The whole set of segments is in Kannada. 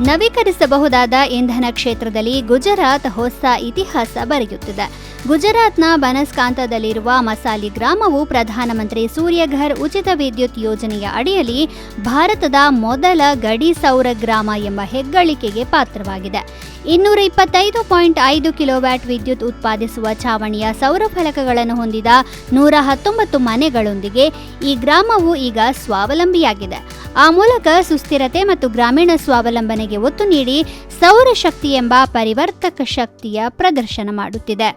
ನವೀಕರಿಸಬಹುದಾದ ಇಂಧನ ಕ್ಷೇತ್ರದಲ್ಲಿ ಗುಜರಾತ್ ಹೊಸ ಇತಿಹಾಸ ಬರೆಯುತ್ತಿದೆ. ಗುಜರಾತ್ನ ಬನಸ್ಕಾಂತದಲ್ಲಿರುವ ಮಸಾಲಿ ಗ್ರಾಮವು ಪ್ರಧಾನಮಂತ್ರಿ ಸೂರ್ಯಘರ್ ಉಚಿತ ವಿದ್ಯುತ್ ಯೋಜನೆಯ ಅಡಿಯಲ್ಲಿ ಭಾರತದ ಮೊದಲ ಗಡಿ ಸೌರ ಗ್ರಾಮ ಎಂಬ ಹೆಗ್ಗಳಿಕೆಗೆ ಪಾತ್ರವಾಗಿದೆ. ಇನ್ನೂರ ಇಪ್ಪತ್ತೈದು ಪಾಯಿಂಟ್ ಐದು ಕಿಲೋವ್ಯಾಟ್ ವಿದ್ಯುತ್ ಉತ್ಪಾದಿಸುವ ಛಾವಣಿಯ ಸೌರ ಫಲಕಗಳನ್ನು ಹೊಂದಿದ ನೂರ ಹತ್ತೊಂಬತ್ತು ಮನೆಗಳೊಂದಿಗೆ ಈ ಗ್ರಾಮವು ಈಗ ಸ್ವಾವಲಂಬಿಯಾಗಿದೆ. ಆ ಮೂಲಕ ಸುಸ್ಥಿರತೆ ಮತ್ತು ಗ್ರಾಮೀಣ ಸ್ವಾವಲಂಬನೆಗೆ ಒತ್ತು ನೀಡಿ ಸೌರಶಕ್ತಿ ಎಂಬ ಪರಿವರ್ತಕ ಶಕ್ತಿಯ ಪ್ರದರ್ಶನ ಮಾಡುತ್ತಿದೆ.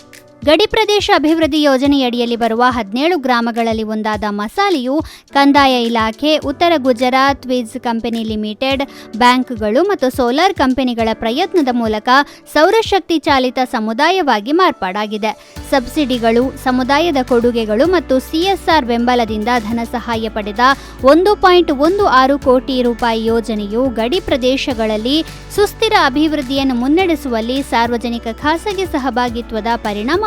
ಗಡಿ ಪ್ರದೇಶ ಅಭಿವೃದ್ಧಿ ಯೋಜನೆಯಡಿಯಲ್ಲಿ ಬರುವ ಹದಿನೇಳು ಗ್ರಾಮಗಳಲ್ಲಿ ಒಂದಾದ ಮಸಾಲೆಯು ಕಂದಾಯ ಇಲಾಖೆ, ಉತ್ತರ ಗುಜರಾತ್ ವಿಜ್ ಕಂಪನಿ ಲಿಮಿಟೆಡ್, ಬ್ಯಾಂಕ್ಗಳು ಮತ್ತು ಸೋಲಾರ್ ಕಂಪನಿಗಳ ಪ್ರಯತ್ನದ ಮೂಲಕ ಸೌರಶಕ್ತಿ ಚಾಲಿತ ಸಮುದಾಯವಾಗಿ ಮಾರ್ಪಾಡಾಗಿದೆ. ಸಬ್ಸಿಡಿಗಳು, ಸಮುದಾಯದ ಕೊಡುಗೆಗಳು ಮತ್ತು ಸಿಎಸ್ಆರ್ ಬೆಂಬಲದಿಂದ ಧನ ಸಹಾಯ ಪಡೆದ ಒಂದು ಪಾಯಿಂಟ್ ಒಂದು ಆರು ಕೋಟಿ ರೂಪಾಯಿ ಯೋಜನೆಯು ಗಡಿ ಪ್ರದೇಶಗಳಲ್ಲಿ ಸುಸ್ಥಿರ ಅಭಿವೃದ್ಧಿಯನ್ನು ಮುನ್ನಡೆಸುವಲ್ಲಿ ಸಾರ್ವಜನಿಕ ಖಾಸಗಿ ಸಹಭಾಗಿತ್ವದ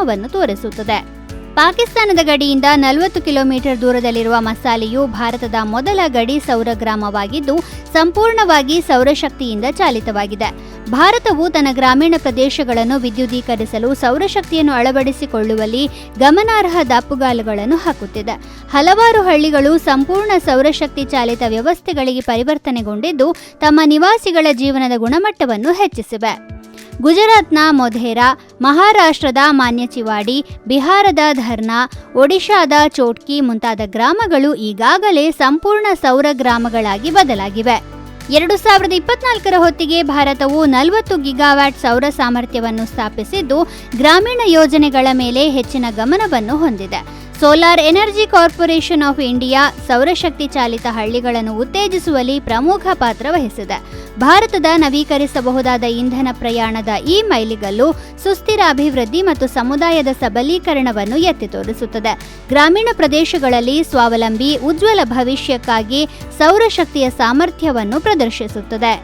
ಪರಿಣಾಮವನ್ನು ತೋರಿಸುತ್ತದೆ. ಪಾಕಿಸ್ತಾನದ ಗಡಿಯಿಂದ ನಲವತ್ತು ಕಿಲೋಮೀಟರ್ ದೂರದಲ್ಲಿರುವ ಮಸಾಲಿಯು ಭಾರತದ ಮೊದಲ ಗಡಿ ಸೌರ ಗ್ರಾಮವಾಗಿದ್ದು ಸಂಪೂರ್ಣವಾಗಿ ಸೌರಶಕ್ತಿಯಿಂದ ಚಾಲಿತವಾಗಿದೆ. ಭಾರತವು ತನ್ನ ಗ್ರಾಮೀಣ ಪ್ರದೇಶಗಳನ್ನು ವಿದ್ಯುದೀಕರಿಸಲು ಸೌರಶಕ್ತಿಯನ್ನು ಅಳವಡಿಸಿಕೊಳ್ಳುವಲ್ಲಿ ಗಮನಾರ್ಹ ದಾಪುಗಾಲುಗಳನ್ನು ಹಾಕುತ್ತಿದೆ. ಹಲವಾರು ಹಳ್ಳಿಗಳು ಸಂಪೂರ್ಣ ಸೌರಶಕ್ತಿ ಚಾಲಿತ ವ್ಯವಸ್ಥೆಗಳಿಗೆ ಪರಿವರ್ತನೆಗೊಂಡಿದ್ದು, ತಮ್ಮ ನಿವಾಸಿಗಳ ಜೀವನದ ಗುಣಮಟ್ಟವನ್ನು ಹೆಚ್ಚಿಸಿವೆ. ಗುಜರಾತ್ನ ಮೊಧೇರಾ, ಮಹಾರಾಷ್ಟ್ರದ ಮಾನ್ಯಚಿವಾಡಿ ಬಿಹಾರದ ಧರ್ನಾ, ಒಡಿಶಾದ ಚೋಟ್ಕಿ ಮುಂತಾದ ಗ್ರಾಮಗಳು ಈಗಾಗಲೇ ಸಂಪೂರ್ಣ ಸೌರ ಗ್ರಾಮಗಳಾಗಿ ಬದಲಾಗಿವೆ. ಎರಡು ಸಾವಿರದ ಇಪ್ಪತ್ನಾಲ್ಕರ ಹೊತ್ತಿಗೆ ಭಾರತವು ನಲವತ್ತು ಗಿಗಾವ್ಯಾಟ್ ಸೌರ ಸಾಮರ್ಥ್ಯವನ್ನು ಸ್ಥಾಪಿಸಿದ್ದು, ಗ್ರಾಮೀಣ ಯೋಜನೆಗಳ ಮೇಲೆ ಹೆಚ್ಚಿನ ಗಮನವನ್ನು ಹೊಂದಿದೆ. Solar energy corporation of India ಸೌರಶಕ್ತಿ ಚಾಲಿತ ಹಳ್ಳಿಗಳನ್ನು ಉತ್ತೇಜಿಸುವಲ್ಲಿ ಪ್ರಮುಖ ಪಾತ್ರ ವಹಿಸಿದೆ. ಭಾರತದ ನವೀಕರಿಸಬಹುದಾದ ಇಂಧನ ಪ್ರಯಾಣದ ಈ ಮೈಲಿಗಲ್ಲು ಸುಸ್ಥಿರ ಅಭಿವೃದ್ಧಿ ಮತ್ತು ಸಮುದಾಯದ ಸಬಲೀಕರಣವನ್ನು ಎತ್ತಿ ತೋರಿಸುತ್ತದೆ. ಗ್ರಾಮೀಣ ಪ್ರದೇಶಗಳಲ್ಲಿ ಸ್ವಾವಲಂಬಿ, ಉಜ್ವಲ ಭವಿಷ್ಯಕ್ಕಾಗಿ ಸೌರಶಕ್ತಿಯ ಸಾಮರ್ಥ್ಯವನ್ನು ಪ್ರದರ್ಶಿಸುತ್ತದೆ.